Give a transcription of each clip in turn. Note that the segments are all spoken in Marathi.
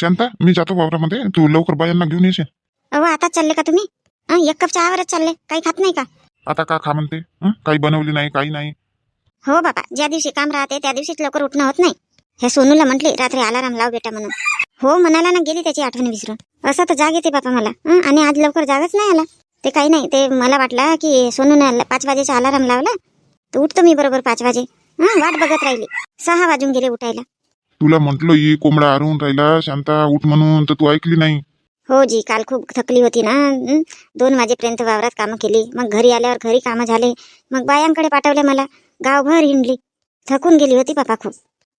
शांता मी जातो वावरामध्ये. तू लवकर बायांना घेऊन येशील. अहो आताच चालले का तुम्ही? हं, एक कप चहावरच चालले. काही खात नाही का? आता का खा म्हणते? हं? काही बनवली नाही काही नाही. हो बाबा ज्या दिवशी काम राहते त्या दिवशीच लवकर उठणं होत नाही. हे सोनूला म्हटले रात्री अलाराम लाव बेटा म्हणून. हो म्हणाला ना गेली त्याची आठवण विसरून. असं तर जाग येते बापा मला. हं, आणि आज लवकर जागच नाही आला. ते काही नाही ते मला वाटलं की सोनूनं पाच वाजेचा अलाराम लावला. तर उठतो मी बरोबर पाच वाजे. हं, वाट बघत राहिली. सहा वाजून गेले उठायला. तुला म्हंटल ही कोंबडा हरवून राहिला शांता उठ म्हणून तर तू ऐकली नाही. हो जी काल खूप थकली होती ना. दोन वाजेपर्यंत वावरात कामं केली. मग घरी आल्यावर घरी कामं झाले. मग बायांकडे पाठवले मला. गावभर हिंडली. थकून गेली होती बापा खूप.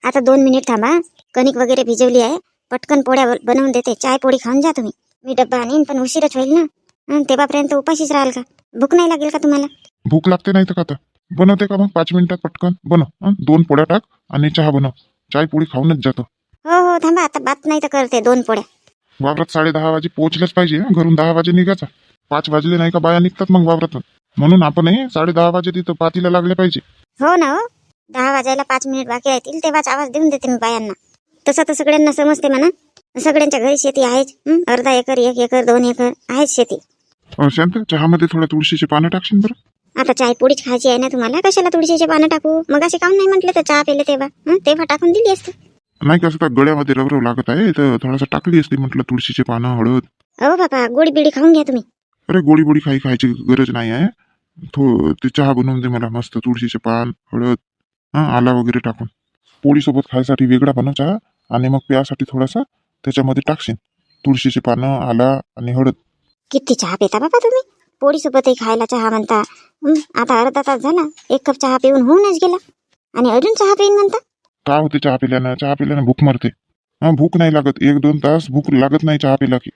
आता दोन मिनिट थांबा. कणिक वगैरे भिजवली आहे. पटकन पोळ्या ब- बनवून देते. चाय पोळी खाऊन जा तुम्ही. मी डब्बा आणीन पण उशीरच होईल ना. तेव्हापर्यंत उपाशीच राहाल का? भूक नाही लागेल का तुम्हाला? भूक लागते नाही तर का आता बनवते का मग? पाच मिनिटात पटकन. बनव. हं? दोन पोळ्या टाक आणि चहा बनव. चाय पोळी खाऊनच जातो. हो हो थांबा आता बात नाही तर करते दोन पोळ्या. वावरात साडे दहा वाजे पोहोचल्याच पाहिजे हं? घरून दहा वाजे निघायचा. पाच वाजले नाही का बाया निघतात मग वावरातून. म्हणून आपणही साडे दहा वाजे तिथं पातीला लागले पाहिजे. हो ना हो दहा वाजायला पाच मिनिट बाकी राहतील तेव्हाच आवाज देऊन देते मी बायांना. तसं तर सगळ्यांना समजते म्हणा. सगळ्यांच्या घरी शेती आहेच. हं? अर्धा एकर एक एकर दोन एकर आहेच शेती. अं, शांत चहामध्ये थोड्या तुळशीचे पानं टाकशील बरं. आता चाय पोळीच खायची आहे ना तुम्हाला? कशाला तुळशीचे पानं टाकू? मग असे काऊन नाही म्हटलं तर चहा पेले तेव्हा? हं? तेव्हा टाकून दिली असते. नाही का असं गळ्यामध्ये रवरव लागत आहे? तर थोडासा टाकली असती म्हटलं तुळशीचे पानं हळद. अहो बाबा गोडी बिडी खाऊन घ्या तुम्ही. अरे गोडी गोडी काही खायची गरज नाही आहे. थो ते चहा बनवून दे मला मस्त तुळशीचे पान हळद हा आला वगैरे टाकून. पोळीसोबत खायसाठी वेगळा बनव चहा आणि मग प्यासाठी थोडासा त्याच्यामध्ये टाकशील तुळशीचे पानं आला आणि हळद. किती चहा पिता बाबा तुम्ही? पोळीसोबतही खायला चहा म्हणता? आता अर्धा तास झाला. एक कप चहा पिऊन होऊनच गेला. आणि अजून चहा पिऊन म्हणता? का होते चहा पिल्यानं? चहा पिल्यानं भूक मरते. हा भूक नाही लागत. एक दोन तास भूक लागत नाही चहा पिला की.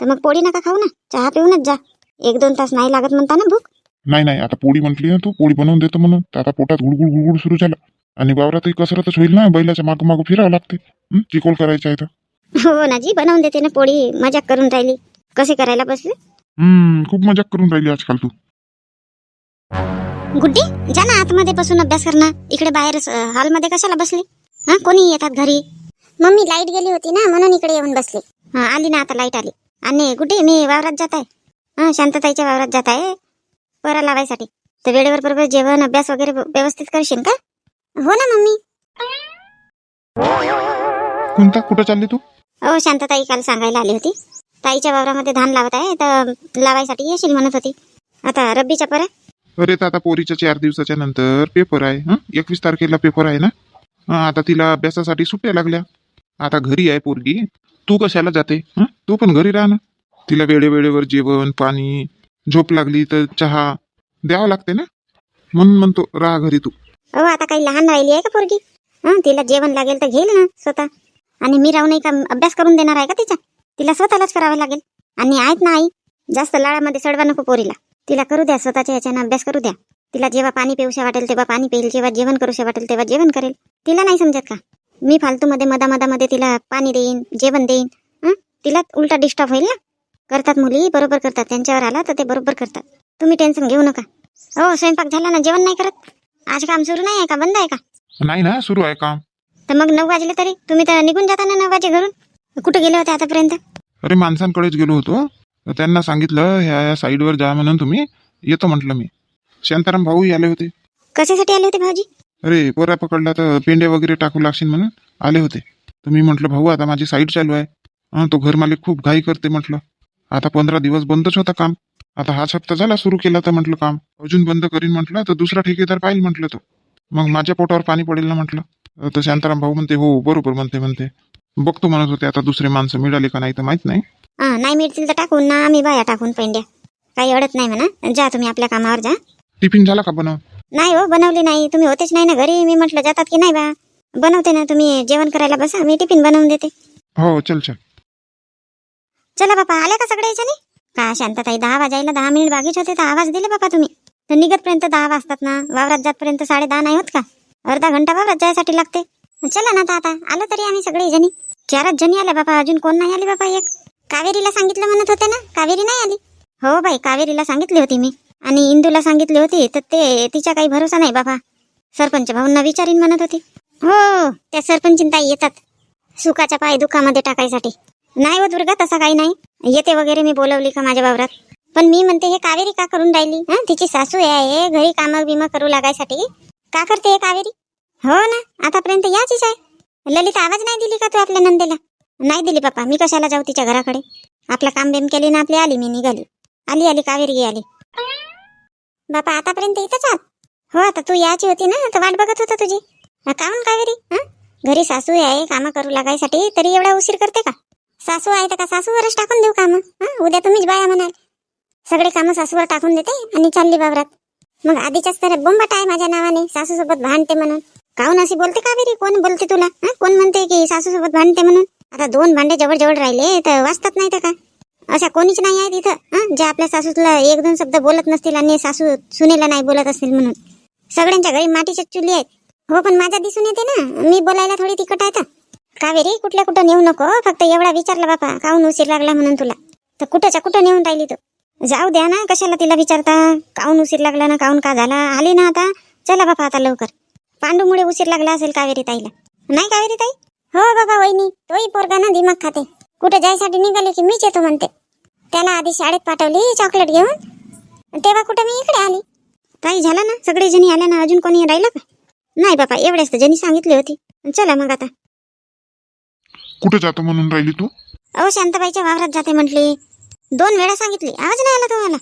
तर मग पोळी नका खाऊ ना. चहा पिऊनच जा. एक दोन तास नाही लागत म्हणता ना भूक? नाही नाही. आता पोळी म्हटली ना तू पोळी बनवून देतो म्हणून. तर आता पोटात गुडगुड गुडगुड सुरू झालं. आणि वावरातही कसरतच होईल ना? बैलाच्या माग माग फिरावं लागते. हं? चिकोल करायचं आहे तर. हो ना जी बनवून देते ना पोळी. मजाक करून राहिली. कसे करायला बसले? हम्म खूप मजाक करून राहिली आजकाल तू. गुड्डी जा ना आतमध्ये बसून अभ्यास कर ना इकडे बाहेर हॉलमध्ये कशाला बसली? हा कोणी येतात घरी? मम्मी लाइट गेली होती ना म्हणून इकडे येऊन बसले. हा आली ना आता लाइट आली. आणि गुड्डी मी वावरात जात आहे. हा शांतताईच्या वावरात जात आहे. परा लावायसाठी. तर वेळेवर बरोबर जेवण अभ्यास वगैरे व्यवस्थित करशील का? हो ना मम्मी. कोणता कुठं चालली तू? हो शांतताई काल सांगायला आली होती. ताईच्या वावरामध्ये धान लावत आहे तर लावायसाठी येशील म्हणत होती. आता रब्बीच्या परा अरे तर आता पोरीच्या चार दिवसाच्या नंतर पेपर आहे. हं? एकवीस तारखेला पेपर आहे ना? हं, आता तिला अभ्यासासाठी सुट्ट्या लागल्या. आता घरी आहे पोरगी. तू कशाला जाते? हं? तू पण घरी राहा ना. तिला वेळेवेळेवर जेवण पाणी झोप लागली तर चहा द्यावं लागते ना? म्हणून म्हणतो राहा घरी तू. हो आता काही लहान राहिली आहे का पोरगी? हं तिला जेवण लागेल तर घेईल ना स्वतः. आणि मी राहून का अभ्यास करून देणार आहे का तिचा? तिला स्वतःलाच करावं लागेल. आणि आहेत ना आई जास्त लाळामध्ये सडवा नको पोरीला. तिला करू द्या स्वतःच्या याच्यानं अभ्यास करू द्या. तिला जेव्हा पाणी पिऊशा वाटेल तेव्हा पाणी पिईल जेव्हा जेवण करूशा वाटेल तेव्हा जेवण करेल. तिला नाही समजत का? मी फालतूमध्ये मधा मधामध्ये तिला पाणी देईन जेवण देईन हं तिला उलटा डिस्टर्ब होईल ना? करतात मुली बरोबर करतात. त्यांच्यावर आला तर ते बरोबर करतात. तुम्ही टेन्शन घेऊ नका. हो स्वयंपाक झाला ना जेवण नाही करत? आज काम सुरू नाही आहे का? बंद आहे का? नाही ना सुरू आहे काम. तर मग नऊ वाजले तरी? तुम्ही तर निघून जाता ना नऊ वाजे घरून? कुठे गेले होते आतापर्यंत? अरे माणसांकडेच गेलो होतो. तर त्यांना सांगितलं ह्या ह्या साईडवर जा म्हणून तुम्ही येतो म्हटलं मी. शांताराम भाऊही आले होते. कशासाठी आले होते भाऊजी? अरे पोरा पकडला तर पेंडे वगैरे टाकू लागशील म्हणून आले होते. तर मी म्हटलं भाऊ आता माझी साईट चालू आहे. हं, तो घर मालिक खूप घाई करते म्हटलं. आता पंधरा दिवस बंदच होता काम. आता हाच हप्ता झाला सुरू केला तर म्हटलं काम अजून बंद करीन म्हटलं. तर दुसरा ठेकेदार पाहिजे म्हटलं तो. मग माझ्या पोटावर पाणी पडेल ना म्हटलं. तर शांताराम भाऊ म्हणते हो बरोबर म्हणते म्हणते. बघतो म्हणत होते आता दुसरे माणसं मिळाले का नाही तर माहीत नाही. हा नाही मिळतील तर टाकून ना आम्ही बाया टाकून पेंड्या. काही अडत नाही म्हणा. जा तुम्ही आपल्या कामावर जा. टिफिन झाला का बनव? नाही हो बनवली नाही. तुम्ही होतेच नाही ना घरी. मी म्हटलं जातात की नाही बा? बनवते ना. तुम्ही जेवण करायला बसा. मी टिफिन बनवून देते. हो चल चल. चला बापा आले का सगळे याच्याने? का शांतताई दहा वाजायला दहा मिनिट बाकीच होते. तर आवाज दिले बापा तुम्ही. तर निघतपर्यंत दहा वाजतात ना. वावरात जातपर्यंत साडे दहा नाही होत का? अर्धा घंटा वावरात जायसाठी लागते. चला ना आता आता. आलो तरी आम्ही सगळे जणी. चारच जणी आल्या बाबा अजून कोण नाही आले बाबा एक? कावेरीला सांगितलं म्हणत होते ना कावेरी नाही आली. हो बाई कावेरीला सांगितली होती मी. आणि इंदूला सांगितली होती तर ते तिचा काही भरोसा नाही बाबा सरपंच भाऊंना विचारीन म्हणत होती. हो त्या सरपंच ताई येतात. सुखाच्या पाय दुःखामध्ये टाकायसाठी. नाही हो दुर्गा तसा काही नाही. येते वगैरे मी बोलवली का माझ्या वावरात. पण मी म्हणते हे कावेरी का करून राहिली? हा तिची सासू आहे घरी कामं बिमं करू लागायसाठी. का करते हे कावेरी? हो ना आतापर्यंत याचीच आहे. ललिता आवाज नाही दिली का तू आपल्या नंदेला? नाही दिली पप्पा मी कशाला जाऊ तिच्या घराकडे? आपला काम बेम केली ना आपली आली मी निघाली. आली आली कावेरी आली. बापा आतापर्यंत इथंच आहात? हो आता तू याची होती ना तर वाट बघत होता तुझी. काऊन काहून कावेरी हं? घरी सासू आहे कामं करू लागायसाठी तरी एवढा उशीर करते का? सासू आहे तर का सासूवरच टाकून देऊ कामं हां? उद्या तुम्हीच बाया म्हणाल. सगळे कामं सासूवर टाकून देते आणि चालली बाबरात मग आधीच्याच तर बोंबाट आहे माझ्या नावाने सासूसोबत भांडते म्हणून. काहून अशी बोलते कावेरी? कोण बोलते तुला? कोण म्हणते की सासूसोबत भांडते म्हणून? आता दोन भांडे जवळ जवळ राहिले तर वाचतात नाही तर का अशा कोणीच नाही आहे तिथं हं? जे आपल्या सासूला एक दोन शब्द बोलत नसतील आणि सासू सुनेला नाही बोलत असतील म्हणून. सगळ्यांच्या घरी मातीच्या चुली आहेत. हो पण माझ्या दिसून येते ना. मी बोलायला थोडी तिकट आहे तर. कावेरी कुठल्या कुठं नेऊ नको फक्त एवढा विचारला बापा काहून उशीर लागला म्हणून तुला? तर कुठंच्या कुठं नेऊन राहिली तू? जाऊ द्या ना कशाला तिला विचारता? काहून उशीर लागला ना काहून का झाला? आली ना आता? चला बापा आता लवकर. पांडूमुळे उशीर लागला असेल कावेरी ताईला. नाही कावेरी ताई? हो बाबा वहिनी. तोही पोरगा ना दिमाग खाते. कुठे जायसाठी निघाले की मीच येतो म्हणते. त्याला आधी शाळेत पाठवली चॉकलेट घेऊन. तेव्हा कुठं मी इकडे आली. ताई झाला ना? सगळे जणी आल्या ना? अजून कोणी राहिलं का? नाही बापा एवढ्याच तर जणी सांगितली होती. चला मग आता. कुठे जातो म्हणून राहिली तू? अहो शांताबाईच्या वावरात जाते म्हटली. दोन वेळा सांगितली. आवाज नाही आला तुम्हाला?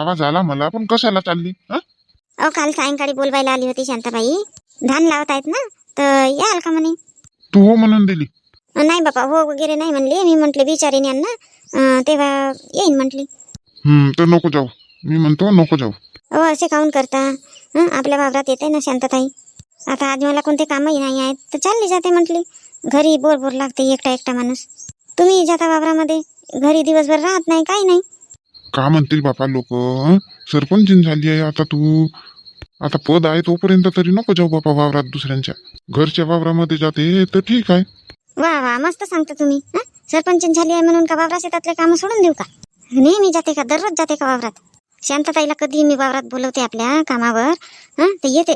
आवाज आला मला पण कशाला चालली? अहो काल सायंकाळी बोलवायला आली होती शांताबाई. धान लावत आहेत ना तर याल का म्हणे? तू हो म्हणून दिली. नाही बापा हो वगैरे नाही म्हणली. मी म्हटले विचारेन यांना तेव्हा येईन म्हटली. हम्म तर नको जाऊ. मी म्हणतो नको जाऊ. अहो असे काऊन करता? हं, आपल्या वावरात येते ना शांतताई. आता आज मला कोणते कामही नाही आहेत तर चालली जाते म्हटली. घरी बोर बोर लागते एकटा एकटा माणूस. तुम्ही जाता वावरामध्ये? घरी दिवसभर राहत नाही काही नाही. का म्हणतील बापा लोक सरपंच झाली आहे आता तू. आता पद आहे तोपर्यंत तरी नको जाऊ बापा वावरात दुसऱ्यांच्या. घरच्या वावरामध्ये जाते तर ठीक आहे. वा वा मस्त सांगता तुम्ही हं? सरपंच झाली आहे म्हणून का वावरा शेतातले कामं सोडून देऊ का? नेहमी जाते का दररोज जाते का वावरात? शांतताईला कधी मी वावरात बोलवते आपल्या कामावर हं? ते येते.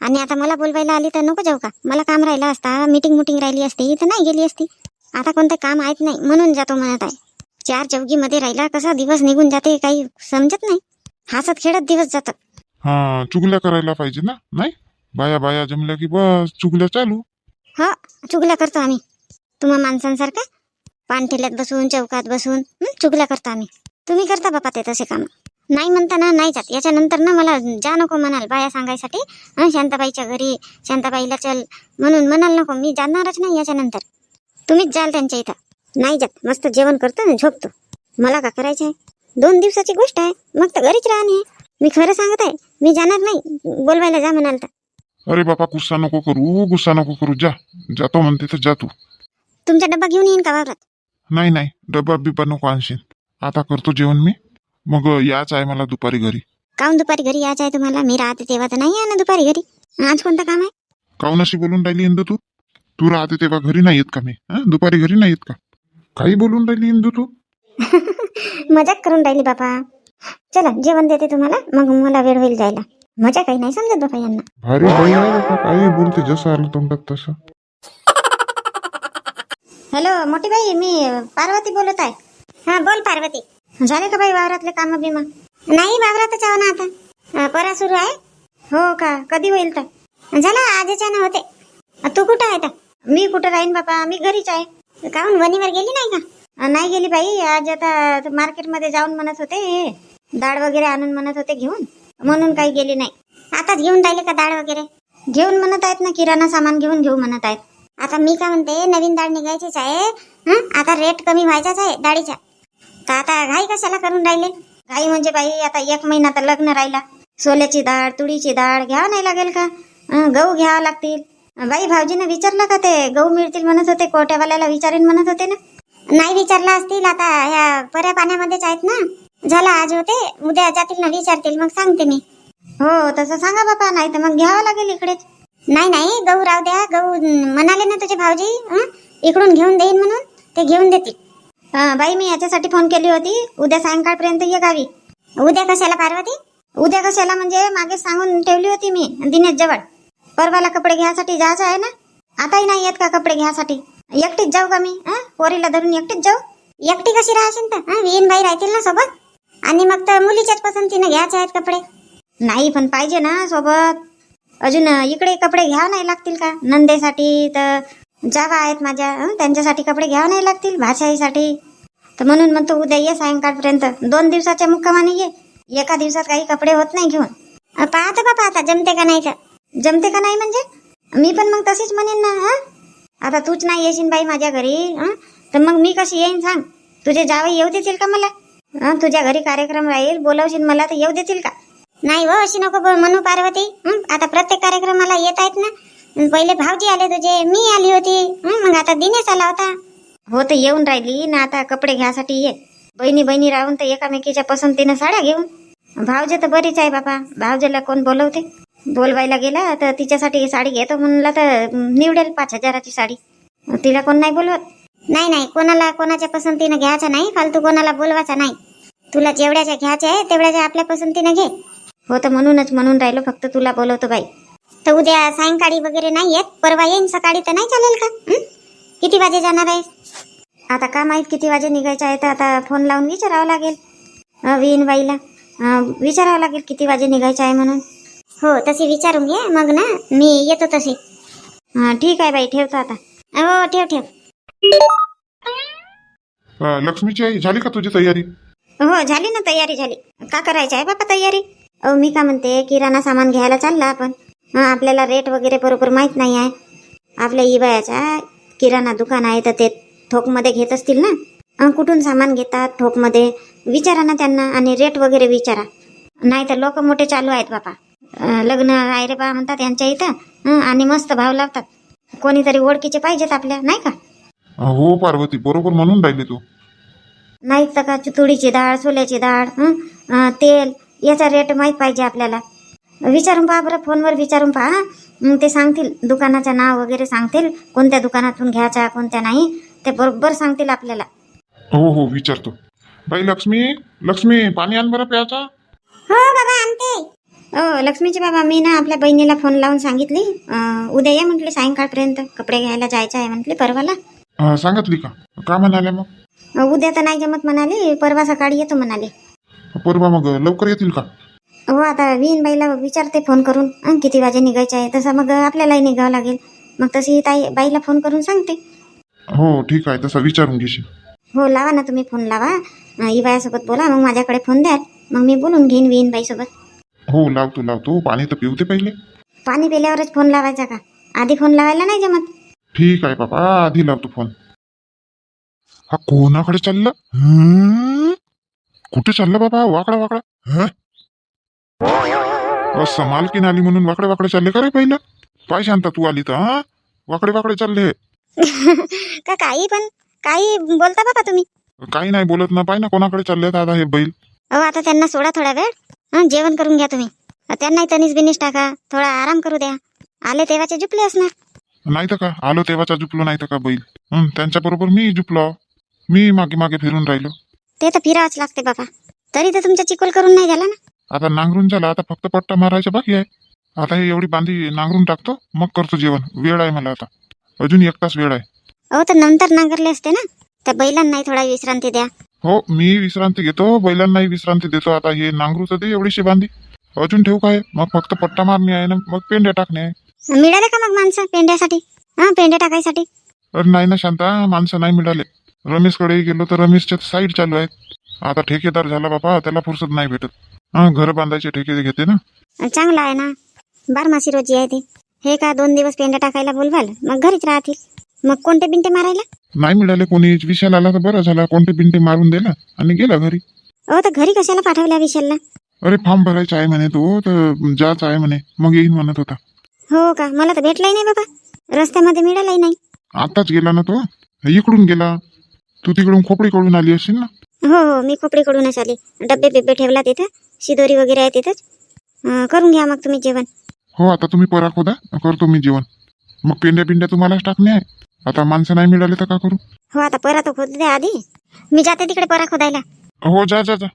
आणि आता मला बोलवायला आली तर नको जाऊ का? मला काम राहिलं असता मीटिंग मुटिंग राहिली असती तर नाही गेली असती. आता कोणतं काम आहेत नाही म्हणून जातो म्हणत आहे. चार चौकीमध्ये राहिला कसा दिवस निघून जाते काही समजत नाही. हसत खेळत दिवस जातात. हा चुगल्या करायला पाहिजे ना? नाही? बाया बाया जमल्या की बस चुगल्या चालू. हा चुगल्या करतो आम्ही. तुम्हा माणसांसारखा पानठेल्यात बसून चौकात बसून हं, चुगल्या करतो आम्ही. तुम्ही करता बापा ते तसे काम. नाही म्हणता ना नाही जात. याच्यानंतर ना मला जा नको म्हणाल बाया सांगायसाठी. हं, शांताबाईच्या घरी शांताबाईला चल म्हणून म्हणाल नको. मी जाणारच नाही याच्यानंतर. तुम्हीच जाल त्यांच्या इथं. नाही जात. मस्त जेवण करतो आणि झोपतो. मला का करायचं आहे दोन दिवसाची गोष्ट आहे. मग तर घरीच राहणे. मी खरं सांगत आहे मी जाणार नाही. बोलवायला जा म्हणाल तर. अरे बापा गुस्सा नको करू गुस्सा नको करू. जा जातो म्हणते तर जा तू. तुमचा डब्बा घेऊन येईन का वावरात? नाही नाही डब्बा बिब्बा नको आणशील. आता करतो जेवण मी. मग याच आहे मला दुपारी घरी. काहून दुपारी घरी यायचं आहे तुम्हाला? मी राहते तेव्हा तर नाही आहे ना दुपारी घरी. आज कोणतं काम आहे? काऊन अशी बोलून राहिली इंदू तू? तू राहते तेव्हा घरी नाही येत का मी? हं? दुपारी घरी नाही येत का? काही बोलून राहिली इंदू तू? मजाक करून राहिली बापा. चला जेवण देते तुम्हाला मग मला वेळ होईल जायला. मजा काही नाही समजत बापा यांना. भारी बाई आहे बापा काही बोलते जसं आलं तोंडात तसं. हॅलो मोठी बाई मी पार्वती बोलत आहे. हा बोल पार्वती. झाले का बाई वावरातले काम बिमा? नाही वावरातच आहो ना आता. अं, परा सुरू आहे? हो का? कधी होईल तर? झाला आजच्या ना होते. अं, तू कुठं आहे तर? मी कुठं राहीन बापा? मी घरीच आहे. काहून वणीवर गेली नाही का? अं, नाही गेली बाई आज आता मार्केटमध्ये जाऊन म्हणत होते. डाळ वगैरे आणून म्हणत होते घेऊन. म्हणून काही गेली नाही. आताच घेऊन राहिले का डाळ वगैरे? घेऊन म्हणत आहेत ना किराणा सामान घेऊन घेऊ म्हणत आहेत. आता मी काय म्हणते नवीन डाळ निघायचीच आहे. आता रेट कमी व्हायचाच आहे डाळीचा तर आता घाई कशाला करून राहिले? घाई म्हणजे बाई आता एक महिना तर लग्न राहिला. सोल्याची डाळ तुळीची डाळ घ्यावं नाही लागेल का? गहू घ्यावं लागतील. बाई भाऊजीनं विचारलं का ते? गहू मिळतील म्हणत होते कोट्यावाल्याला विचारेन म्हणत होते ना? नाही विचारला असतील आता ह्या पर्या पाण्यामध्येच आहेत ना? झाला आज होते उद्या जातील ना विचारतील मग सांगते मी. हो तसं सांगा बापा नाही तर मग घ्यावं लागेल इकडेच. नाही नाही गहू राहू द्या गहू म्हणाले ना तुझे भाऊजी हं? इकडून घेऊन देईन म्हणून ते घेऊन देतील. हं, बाई मी याच्यासाठी फोन केली होती उद्या सायंकाळपर्यंत ये गावी. उद्या कशाला पार्वती? उद्या कशाला म्हणजे मागे सांगून ठेवली होती मी दिनेश जवळ. परवाला कपडे घ्यायसाठी जायचं आहे ना? आताही नाही येत का कपडे घ्यायसाठी? एकटीच जाऊ का मी हं? पोरीला धरून एकटीच जाऊ? एकटी कशी राहशील तर हं? विहीन बाई राहतील ना सोबत? आणि मग तर मुलीच्याच पसंतीनं घ्यायचे आहेत कपडे. नाही पण पाहिजे ना सोबत. अजून इकडे कपडे घ्यावं नाही लागतील का? नंदेसाठी तर जावा आहेत माझ्या. त्यांच्यासाठी कपडे घ्यावं नाही लागतील भाषाईसाठी तर म्हणून म्हणतो उद्या ये सायंकाळपर्यंत. दोन दिवसाच्या मुक्कामाने ये. एका दिवसात काही कपडे होत नाही घेऊन. पाहता पाहतो बापा आता जमते का नाही का जमते का नाही म्हणजे? मी पण मग तशीच म्हणेन ना हा? आता तूच नाही येशील बाई माझ्या घरी तर मग मी कशी येईन सांग? तुझे जावई येऊ देतील का मला? हं? तुझ्या घरी कार्यक्रम राहील बोलावशील मला तर येऊ देतील का? नाही हो अशी नको बोल म्हणू पार्वती. हं? आता प्रत्येक कार्यक्रमाला येत आहेत ना. पहिले भाऊजी आले तुझे मी आली होती. हं? मग आता दिनेश आला होता. हो तर येऊन राहिली. ना आता कपडे घ्यासाठी ये. बहिणी बहिणी राहून तर एकामेकीच्या पसंतीनं साड्या घेऊन. भाऊजे तर बरीच आहे बाबा भावजेला कोण बोलवते? बोलवायला गेला तर तिच्यासाठी साडी घेतो म्हणला तर निवडेल पाच हजाराची साडी. तिला कोण नाही बोलवत. नाही नाही कोणाला कोणाच्या पसंतीनं घ्यायचं नाही फालतू कोणाला बोलवायचा नाही. तुला जेवढ्याच्या घ्यायच्या आहे तेवढ्याच्या आपल्या पसंतीनं घे. हो तर म्हणूनच म्हणून राहिलो फक्त तुला बोलवतो बाई. तर उद्या सायंकाळी वगैरे नाही येत परवा येईन सकाळी तर नाही चालेल का? हं? किती वाजे जाणार आहे? आता का माहीत किती वाजे निघायचं आहे तर आता फोन लावून विचारावं लागेल. अं, विहीनबाईला अं, विचारावं लागेल किती वाजे निघायचं आहे म्हणून. हो तशी विचारून घे मग ना मी येतो तशी ठीक आहे बाई ठेवतो आता. हो ठेव ठेव. अं, लक्ष्मीची आई झाली का तुझी तयारी? हो झाली ना तयारी झाली. का करायची आहे बाबा तयारी? अहो मी का म्हणते किराणा सामान घ्यायला चालला आपण. हा आपल्याला रेट वगैरे बरोबर माहीत नाही आहे. आपल्या इबायाच्या किराणा दुकान आहे तर ते थोकमध्ये घेत असतील ना? अं, कुठून सामान घेतात ठोकमध्ये? विचारा ना त्यांना आणि रेट वगैरे विचारा. नाही तर लोक मोठे चालू आहेत बापा अं, लग्न आहे रे बा म्हणतात यांच्या इथं. हं, आणि मस्त भाव लावतात. कोणीतरी ओळखीचे पाहिजेत आपल्या नाही का? हो पार्वती बरोबर म्हणून राहिली तू. नाही तर का तुरीची डाळ सोल्याची डाळ हं? तेल याचा रेट माहीत पाहिजे आपल्याला. विचारून पहा बरं फोनवर विचारून पहा ते सांगतील दुकानाचं नाव वगैरे सांगतील कोणत्या दुकानातून घ्यायचा कोणत्या नाही ते बरोबर सांगतील आपल्याला. हो हो विचारतो. बाई लक्ष्मी लक्ष्मी पाणी आण बरं प्यायचा. हो बाबा आणते. हो लक्ष्मीचे बाबा मी ना आपल्या बहिणीला फोन लावून सांगितली. उद्या ये म्हटली सायंकाळपर्यंत कपडे घ्यायला जायचं आहे म्हटली परवाला. अं, सांगितली का का म्हणाल्या मग? उद्या तर नाही जमत म्हणाली परवा सकाळी येतो म्हणाले. परवा मग लवकर येतील का? हो आता विहीनबाईला विचारते फोन करून अं, किती वाजे निघायचं आहे तसं मग आपल्यालाही निघावं लागेल. मग तशी ताई बाईला फोन करून सांगते. हो ठीक आहे तसं विचारून घेशील. हो लावा ना तुम्ही फोन लावा. अं, इबायासोबत बोला मग माझ्याकडे फोन द्याल. मग मी बोलून घेईन विहीनबाईसोबत हो लावतो लावतो. पाणी तर पिवते पहिले. पाणी पिल्यावरच फोन लावायचा का? आधी फोन लावायला नाही जमत. ठीक आहे बाबा आधी लावतो फोन हा कोणाकडे चाललं? कुठे चाललं बाबा? वाकडा वाकडा. हं? असं मालकीन आली म्हणून वाकडे वाकडे चालले का रे पहिलं? पाय शांता तू आली तर हा? वाकडे वाकडे चालले. का काही पण? काही बोलता बाबा तुम्ही? काही नाही बोलत ना. पाय ना कोणाकडे चालले आता हे बैल? अहो आता त्यांना सोडा थोडा वेळ. हं, जेवण करून घ्या तुम्ही. त्यांनाही तनीस बिनीस टाका. थोडा आराम करू द्या. आले तेव्हाचे जुपले असणार. नाही तर का? आलो तेव्हाचा जुपलो नाही तर का बैल? हं, त्यांच्या बरोबर मी जुपलो मी मागे मागे फिरून राहिलो. ते तर फिरावंच लागते बाबा. तरी तर तुमचा चिकोल करून नाही झाला ना? आता नांगरून झाला आता फक्त पट्टा मारायचा बाकी आहे. आता हे एवढी बांधी नांगरून टाकतो मग करतो जेवण. वेळ आहे मला आता. अजून एक तास वेळ आहे. अहो तर नंतर नांगरले असते ना? त्या बैलांनाही थोडा विश्रांती द्या. हो मी विश्रांती घेतो बैलांनाही विश्रांती देतो. आता हे नांगरूचं दे एवढीशी बांधी. अजून ठेवू काय? मग फक्त पट्टा मारणे आहे ना मग पेंड्या टाकणे आहे. मिळाले का मग माणसं पेंड्यासाठी? हा पेंड्या टाकायसाठी? अरे नाही ना शांता माणसं नाही मिळाले. रमेशकडे गेलो तर रमेशच्या साईड चालू आहेत. आता ठेकेदार झाला बाबा त्याला फुरसत नाही भेटत. हा घर बांधायचे ठेके घेते ना. चांगला आहे ना. बारमासी रोजी आहे ते. हे का दोन दिवस पेंड्या टाकायला बोलवाल? मग घरीच राहतील. मग कोणते बिंटे मारायला? नाही मिळाले कोणी. विशाल आला तर बरं झाला. कोणते पिंटे मारून दिला आणि गेला घरी. अहो तर घरी कशाला पाठवल्या विशालला? अरे फॉर्म भरायचा आहे म्हणे तो तर जाच आहे म्हणे. मग येईन म्हणत होता. हो का? मला तर भेटलाही नाही बाबा. रस्त्यामध्ये मिळालाही नाही. आताच गेला ना तो? इकडून गेला. तू तिकडून खोपडीकडून आली असेल ना? हो हो मी खोपडीकडूनच आली. डब्बे बिब्बे ठेवला तिथं. शिदोरी वगैरे आहे तिथंच. करून घ्या मग तुम्ही जेवण. हो आता तुम्ही परा खोदा करतो मी जेवण. मग पेंड्या पिंड्या तुम्हालाच टाकणे आहे. आता माणसं नाही मिळाले तर का करू? हो आता परा तो खोद द्या आधी. मी जाते तिकडे परा खोदायला. हो जा जा जा.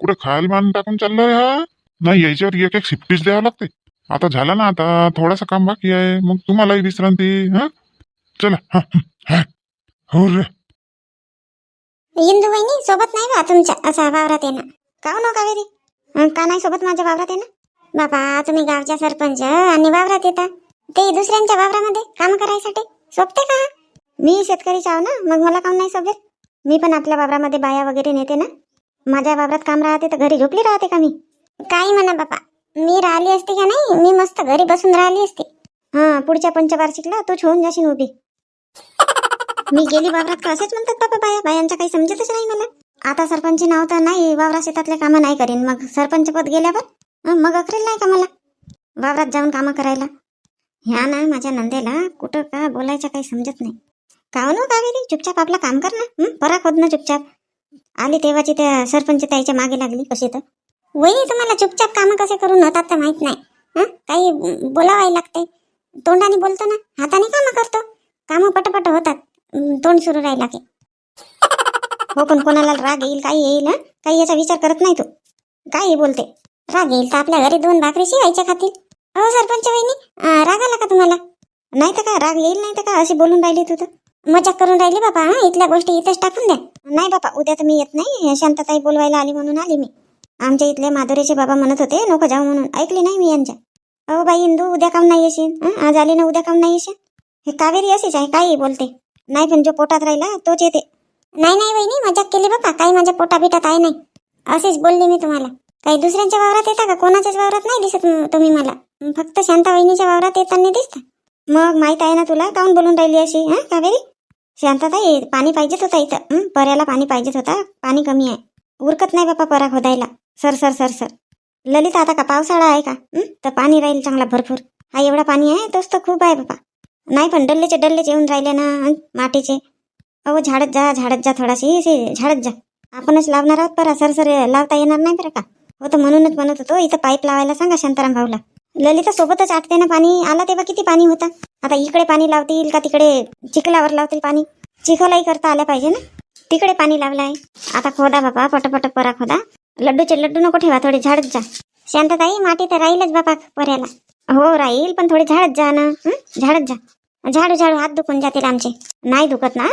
कुठे खायला मान टाकून चाललाय हा? नाही याच्यावर एक एक शिफ्टीच द्यावं लागते आता झाला ना आता थोडासा काम बाकी आहे. मग तुम्हालाही विश्रांती हा? चला हा, हा. हो. रे. इंदू वहिनी सोबत नाही बा तुमच्या असा वावरात येणं. का नो हो ना कावेरी? अं, का नाही सोबत माझ्या वावरात येणं? बाबा तुम्ही गावच्या सरपंच आणि वावरात येता. ते दुसऱ्यांच्या वावरामध्ये काम करायसाठी सोबते का मी शेतकरीच आहो ना मग मला काम नाही सोबत. मी पण आपल्या वावरामध्ये बाया वगैरे नेते ना. माझ्या वावरात काम राहते तर घरी झोपली राहते का मी? काही म्हणा बाबा मी राहिली असते का नाही? मी मस्त घरी बसून राहिली असते. हा पुढच्या पंचवार्षिकला तूच होऊन जाशील उभी. मी गेली वावरात का असेच म्हणतात बाबा बाया? बायांचं काही समजतच नाही मला. आता सरपंच नाव तर नाही वावरा शेतातले कामं नाही करीन. मग सरपंच पद गेल्यावर? मग अकरेल नाही का मला? वावरात जाऊन कामं करायला. ह्या ना माझ्या नंदेला कुठं का बोलायचं काही समजत नाही. का नो कावेरी? चुपचाप आपलं काम कर ना. परा खोद ना चुपचाप. आली तेव्हाची त्या सरपंच ताईच्या मागे लागली कशी तर. वही तुम्हाला चुपचाप कामं कसे करून होतात तर माहीत नाही. हं? काही बोलावाय लागते. तोंडाने बोलतो ना हाताने कामं करतो. कामं पटपट होतात. तोंड सुरू राहिला की हो पण कोणाला राग येईल काही येईल हां? काही याचा विचार करत नाही तू. काही बोलते. राग येईल तर आपल्या घरी दोन भाकरी शिवायच्या खातील. हो सरपंच वहिनी राग आला का तुम्हाला? नाही तर का राग येईल नाही तर का अशी बोलून राहिली तू तर? मजाक करून राहिली बाबा हां? इथल्या गोष्टी इथेच टाकून द्या. नाही बाबा उद्या तर मी येत नाही. शांतताई बोलवायला आली म्हणून आली मी. आमच्या इथले माधुरीचे बाबा म्हणत होते नको जाऊ म्हणून. ऐकली नाही मी यांच्या. अहो बाई इंदू उद्या काम नाही येशील? आज आली ना उद्या काम नाही येशील? हे कावेरी अशीच आहे काही बोलते. नाही पण जो पोटात राहिला तोच येते. नाही नाही वहिनी मजाक केली बाबा. काही माझ्या पोटा बिटात आहे नाही. असेच बोलली मी तुम्हाला. काही दुसऱ्यांच्या वावरात येता का? कोणाच्याच वावरात नाही दिसत तुम्ही मला. फक्त शांता वहिनीच्या वावरात येताना दिसता. मग माहीत आहे ना तुला काऊन बोलून राहिली अशी हां कावेरी? शांताताई पाणी पाहिजेच होता इथं. पर्याला पाणी पाहिजेच होता. पाणी कमी आहे. उरकत नाही बापा परा खोदायला sir sir sir sir. Lalita आता का पावसाळा आहे का? हं? तर पाणी राहील चांगला भरपूर. हा एवढा पाणी आहे तोच तर खूप आहे बाबा. नाही पण डल्लेचे डल्लेच येऊन राहिले ना हं? मातीचे. अहो झाडत जा झाडत जा थोडाशी से झाडत जा. आपणच लावणार आहोत परा सर सर लावता येणार नाही बरं का? हो तर म्हणूनच म्हणत होतो इथं पाईप लावायला सांगा शांताराम भाऊला. ललिता सोबतच आटते ना पाणी? आला तेव्हा किती पाणी होता? आता इकडे पाणी लावतील का तिकडे चिखलावर लावतील पाणी? चिखलाही करता आल्या पाहिजे ना? तिकडे पाणी लावलं आहे आता खोदा बाबा पटपट परा खोदा. लड्डूचे लड्डू नको ठेवा थोडे झाडत जा. शांतताई माती तर राहीलच बाबा पर्याला हो राहील पण थोडे झाडत जा ना. झाडत जा. झाडू झाडू हात दुखून जातील आमचे. नाही दुखत ना.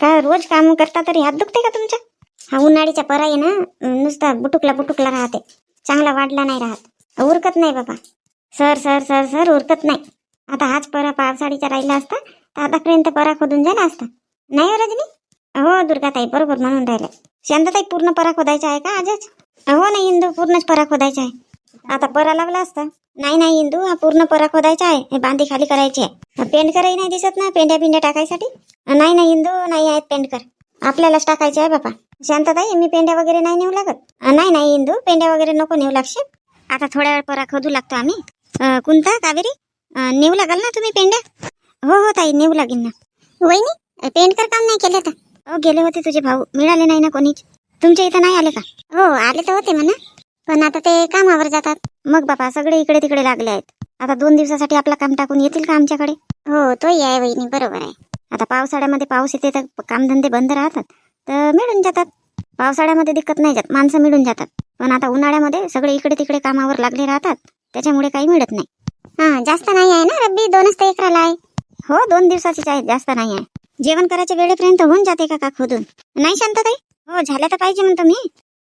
का रोज काम करता तरी हात दुखते का तुमच्या? हा उन्हाळीचा परा आहे ना. नुसता बुटुकला बुटुकला राहते. चांगला वाढला नाही राहत. उरकत नाही बाबा सर सर सर सर उरकत नाही. आता हाच परा पावसाळीचा राहिला असता तर आतापर्यंत परा खोदून झाला असता. नाही हो रजनी? हो दुर्गाताई बरोबर म्हणून राहिले. शांतताई पूर्ण परा खोदायचा आहे का आजच? हो ना इंदू पूर्णच परा खोदायचा आहे. आता परा लावला असता. नाही नाही इंदू हा पूर्ण परा खोदायचा आहे. हे बांधी खाली करायची आहे. पेंट करही नाही दिसत ना पेंड्या पिंड्या टाकायसाठी? नाही नाही इंदू नाही आहेत पेंट कर. आपल्यालाच टाकायचे आहे बापा. शांतताई मी पेंड्या वगैरे नाही नेऊ लागत? नाही नाही इंदू पेंड्या वगैरे नको नेऊ लागशील. आता थोड्या वेळ परा खोदू लागतो आम्ही. कोणता कावेरी नेऊ लागाल ना तुम्ही पेंड्या? हो हो ताई नेऊ लागेल ना. वहिनी पेंटकर काम नाही केलं आता हो गेले होते तुझे भाऊ. मिळाले नाही ना कोणीच. तुमच्या इथं नाही आले का? हो आले तर होते म्हणा. पण आता ते कामावर जातात. मग बाबा सगळे इकडे तिकडे लागले आहेत. आता दोन दिवसासाठी आपलं काम टाकून येतील का आमच्याकडे? हो तोही आहे वहिनी बरोबर आहे. आता पावसाळ्यामध्ये पाऊस येते तर कामधंदे बंद राहतात तर मिळून जातात. पावसाळ्यामध्ये दिक्कत नाही जात माणसं मिळून जातात. पण आता उन्हाळ्यामध्ये सगळे इकडे तिकडे कामावर लागले राहतात त्याच्यामुळे काही मिळत नाही. हा जास्त नाही आहे ना रब्बी? दोनच ते एकराला आहे. हो दोन दिवसाचीच आहे जास्त नाही आहे. जेवण करायच्या वेळेपर्यंत होऊन जाते का का खोदून? नाही शांतताई? हो झालं तर पाहिजे म्हणतो मी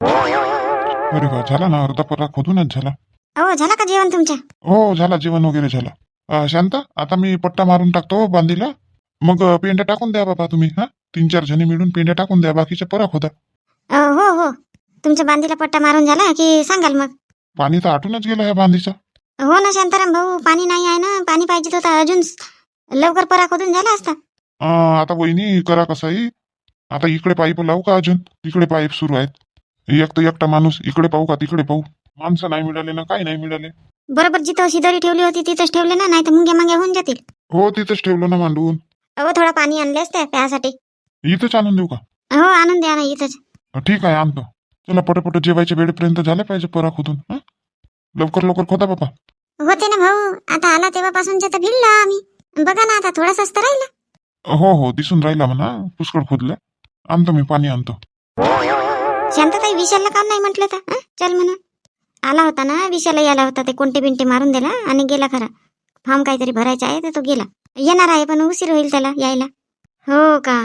अरे वा झाला ना अर्धा परा खोदूनच झाला. हो झाला का जेवण तुमच्या हो झाला जेवण वगैरे झालं. अं, शांता आता मी पट्टा मारून टाकतो बांधीला. मग अं, पेंड्या टाकून द्या बाबा तुम्ही हा? तीन चार जणी मिळून पेंड्या टाकून द्या बाकीच्या परा खोदा. अ, हो हो. तुमच्या बांधीला पट्टा मारून झाला की सांगाल मग. पाणी तर आटूनच गेलं ह्या बांधीचं. हो ना शांताराम भाऊ पाणी नाही आहे ना पाणी पाहिजे होता अजून लवकर परा खोदून झाला असता. अं, आता वहिनी करा कसाही. आता इकडे पाईप लावू का अजून? तिकडे पाईप सुरू आहेत. एक तर एकटा माणूस इकडे पाहू का तिकडे पाहू? माणसं नाही मिळाले ना काही नाही मिळाले. बरोबर जिथं शिदोरी ठेवली होती तिथंच ठेवले ना नाही तर मुंग्या मांग्या होऊन जातील. हो तिथंच ठेवलं ना मांडून. अहो थोडा पाणी आणले असते प्यासाठी. इथंच आणून देऊ का? हो आणून द्या ना इथंच. ठीक आहे आणतो. चला पटपट जेवायच्या वेळेपर्यंत झालं पाहिजे परा खोदून हं? लवकर लवकर खोदा बाबा होते ना भाऊ आता आला तेव्हापासूनच्या तर भिडलो आम्ही. बघा ना आता थोडासाच तर राहिला. हो हो दिसून राहिला म्हणा पुष्कळ खोदलं. आणतो मी पाणी आणतो. शांतताई विशालला काम नाही म्हटलं तर चल म्हणा आला होता ना विशालही आला होता ते कोणते बिंटे मारून दिला आणि गेला खरा. फॉर्म काहीतरी भरायचा आहे तर तो गेला. येणार आहे पण उशीर होईल त्याला यायला. हो का?